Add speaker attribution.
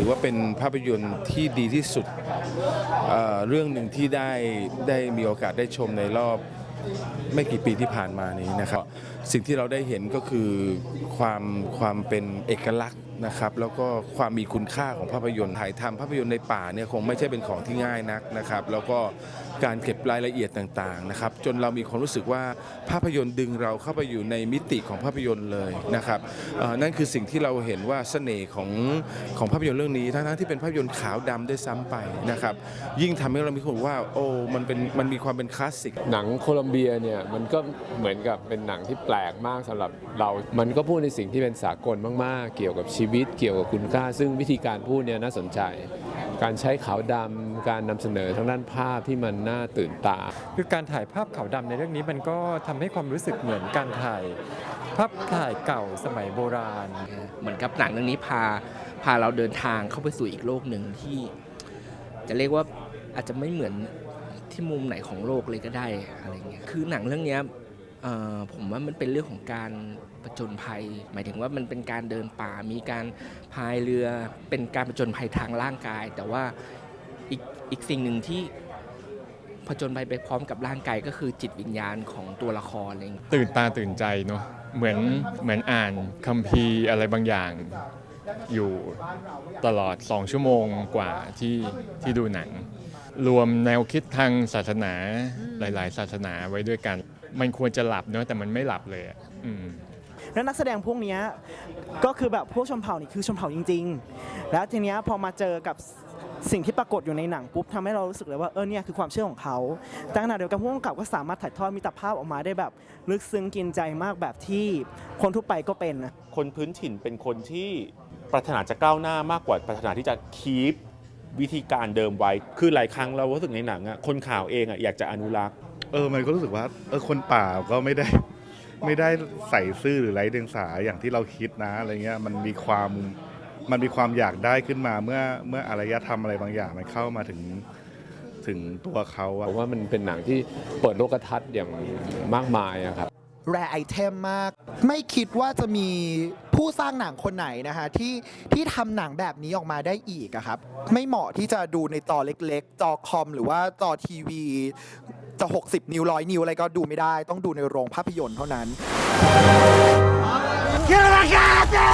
Speaker 1: ถือว่าเป็นภาพยนตร์ที่ดีที่สุดเเรื่องหนึ่งที่ได้ได้มีโอกาสได้ชมในรอบไม่กี่ปีที่ผ่านมานี้นะครับ สิ่งที่เราได้เห็นก็คือความความเป็นเอกลักษณ์ นะครับแล้วก็ความมีคุณค่าของภาพยนตร์ถ่ายทำภาพยนตร์ในป่าเนี่ยคงไม่ใช่เป็นของที่ง่ายนักนะครับ แล้วก็การเก็บรายละเอียดต่างๆนะครับจนเรามีความรู้สึกว่าภาพยนตร์ดึงเราเข้าไปอยู่ในมิติของภาพยนตร์เลยนะครับนั่นคือสิ่งที่เราเห็นว่าเสน่ห์ของของภาพยนตร์เรื่องนี้ทั้งๆที่เป็นภาพยนตร์ขาวดำด้วยซ้ำไปนะครับยิ่งทำให้เรามีความว่าโอ้มันเป็นมันมีความเป็นคลาสสิก
Speaker 2: หนังโคลัมเบียเนี่ยมันก็เหมือนกับเป็นหนังที่แปลกมากสำหรับเรา มันก็พูดในสิ่งที่เป็นสากลมากๆ เกี่ยวกับชีวิตเกี่ยวกับคุณค่า ซึ่งวิธีการพูดเนี่ยน่าสนใจ การใช้ขาวดำการนำเสนอทางด้านภาพที่มันน่าตื่นตา
Speaker 3: คือการถ่ายภาพขาวดำในเรื่องนี้มันก็ทำให้ความรู้สึกเหมือนการถ่าย ภาพถ่ายเก่าสมัยโบราณ
Speaker 4: เหมือนกับหนังเรื่องนี้พาพาเราเดินทางเข้าไปสู่อีกโลกหนึ่งที่ จะเรียกว่าอาจจะไม่เหมือนที่มุมไหนของโลกเลยก็ได้อะไรเงี้ยคือหนังเรื่องเนี้ยเอ่อ ผมว่ามันเป็นเรื่องของการประจนภัย หมายถึงว่ามันเป็นการเดินป่ามีการพายเรือเป็นการประจนภัยทางร่างกาย แต่ว่าอีกอีกสิ่งหนึ่งที่ผจญภัยไปพร้อมกับร่างกายก็คือจิตวิญญาณของตัวละครอะไรเงี้
Speaker 5: ตื่นตาตื่นใจเนาะเหมือนเหมือนอ่านคัมภีร์อะไรบางอย่างอยู่ตลอด 2 ชั่วโมงกว่าที่ที่ดูหนัง รวมแนวคิดทางศาสนาหลาย ๆ ศาสนาไว้ด้วยกัน มันควรจะหลับเนาะแต่มันไม่หลับเลยอะอืม
Speaker 6: แล้วนักแสดงพวกเนี้ยก็คือแบบพวกชนเผ่านี่คือชนเผ่าจริง ๆ แล้วทีเนี้ยพอมาเจอกับสิ่งที่ปรากฏอยู่ในหนังปุ๊บทำให้เรารู้สึกเลยว่าเออเนี่ยคือความเชื่อของเขาแต่ขณะเดียวกันผู้กำกับก็สามารถถ่ายทอดมิตรภาพออกมาได้แบบลึกซึ้งกินใจมากแบบที่คนทั่วไปก็เป็นนะ
Speaker 7: คนพื้นถิ่นเป็นคนที่ปรารถนาจะก้าวหน้ามากกว่าปรารถนาที่จะคีปวิธีการเดิมไว้ คือหลายครั้งเรารู้สึกในหนังอะคนข่าวเองอะอยากจะอนุรักษ์
Speaker 8: เออมันก็รู้สึกว่าเออคนป่าก็ไม่ได้ ไม่ได้ใส่ซื่อหรือไร้เดียงสาอย่างที่เราคิดนะอะไรเงี้ยมันมีความมันมีความอยากได้ขึ้นมาเมื่อเมื่ออารยธรรมอะไรบางอย่างมันเข้ามาถึงถึงตัวเขาอะ
Speaker 2: ผมว่ามันเป็นหนังที่เปิดโลกทัศน์อย่างมากมายอะครับ
Speaker 9: แรไอเทมมาก ไม่คิดว่าจะมีผู้สร้างหนังคนไหนนะคะที่ที่ทำหนังแบบนี้ออกมาได้อีกอะครับ ไม่เหมาะที่จะดูในจอเล็กๆ จอคอมหรือว่าจอทีวี จะ 60 นิ้วร้อยนิ้วอะไรก็ดูไม่ได้ ต้องดูในโรงภาพยนตร์เท่านั้น
Speaker 10: Quiero la